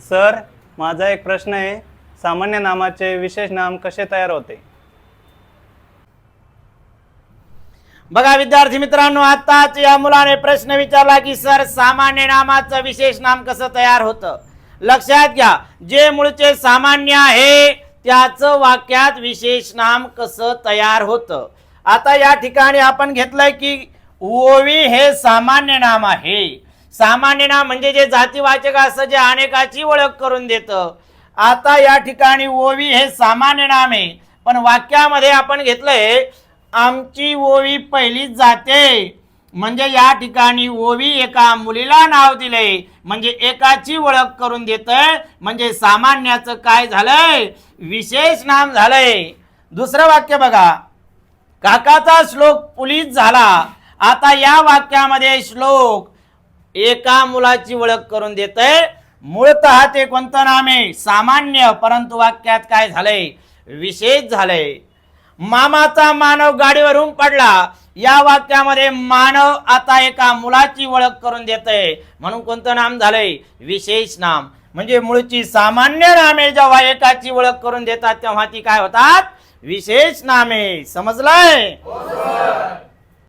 Sir माझा एक प्रश्न आहे. सामान्य नामाचे विशेष नाम कसे तयार होते? बघा विद्यार्थी मित्रांनो आताच या मुलाने प्रश्न विचारला की सर सामान्य नामाचं विशेष नाम कसं तयार होतं? लक्षात घ्या जे मूळचे सामान्य आहे त्याचं वाक्यात विशेष नाम कसं तयार होतं? आता या ठिकाणी आपण घेतलंय की ओवी हे सामान्य नाम आहे. सामान्य नाम म्हणजे जे जातीवाचक असं जे अनेकाची ओळख करून देतं. आता या ठिकाणी ओवी हे सामान्य नाम आहे. पण वाक्यामध्ये आपण घेतलंय आमची ओवी पहिलीच जाते. म्हणजे या ठिकाणी ओवी एका मुलीला नाव दिलंय. म्हणजे एकाची ओळख करून देतय. म्हणजे सामान्याचं काय झालंय? विशेष नाम झालंय. दुसरं वाक्य बघा. काकाचा श्लोक पुलीस झाला. आता या वाक्यामध्ये श्लोक एका मुलाची ओळख करून देत मूळतः ते कोणतं नाम आहे? सामान्य परंतु वाक्यात काय झालंय? विशेष झालंय. मामाचा मानव गाडीवरून पडला. या वाक्यामध्ये मानव आता एका मुलाची ओळख करून देत म्हणून कोणतं नाम झालंय? विशेष नाम. म्हणजे मूळची सामान्य नामे जेव्हा एकाची ओळख करून देतात तेव्हा ती काय होतात? विशेष नामे. समजलंय?